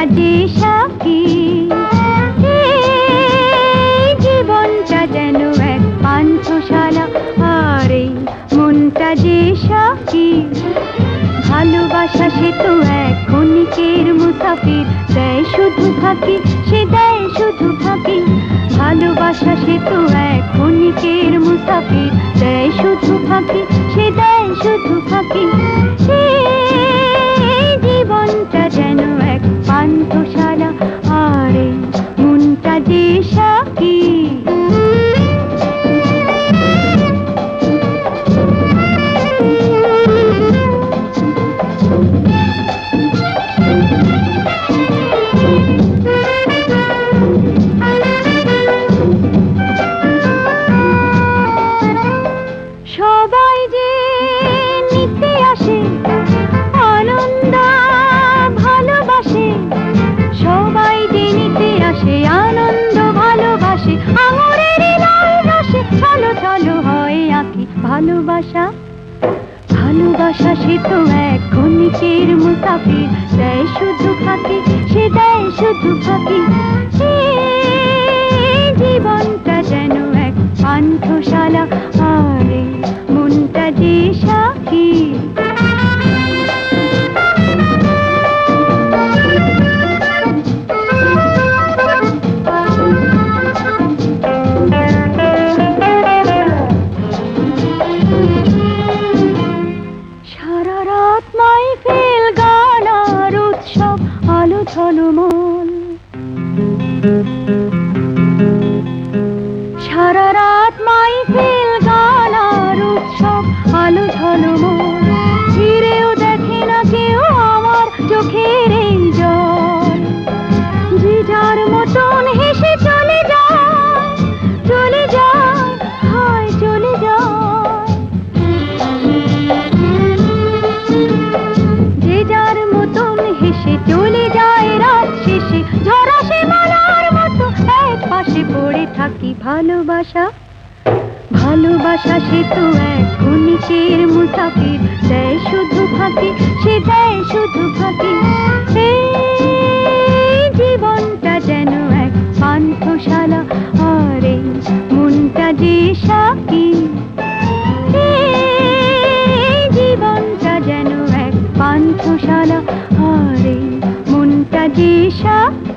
মাঝে সাকি জীবনটা যেন এক পান্থশালা। আর এই মনটা যে সাকি ভালোবাসা সে তো এক ক্ষণিকের মুসাফির। দেয় শুধু থাকি সে দেয় শুধু ফাঁকি। ভালোবাসা সে তো এক ক্ষণিকের মুসাফির। দেয় শুধু থাকি সে দেয় শুধু ভালোবাসা। ভালোবাসা সে তো এক ক্ষণিকের মুসাফির। দেয় শুধু ফাঁকি সে দেয় শুধু রাত আলো ঝলমল। চলে যায় চলে যায়, হায় চলে যায়। যে যার মতন হেসে চলে যায় রাত শেষে ভালোবাসা ভালোবাসা সে তো এক মুসাফির। দেয় শুধু ফাঁকি, সে দেয় শুধু ফাঁকি। জীবনটা যেন এক পান্থশালা। আরে মনটা যে সাকি জীবনটা যেন এক পান্থশালা। আরে মনটা যে সাকি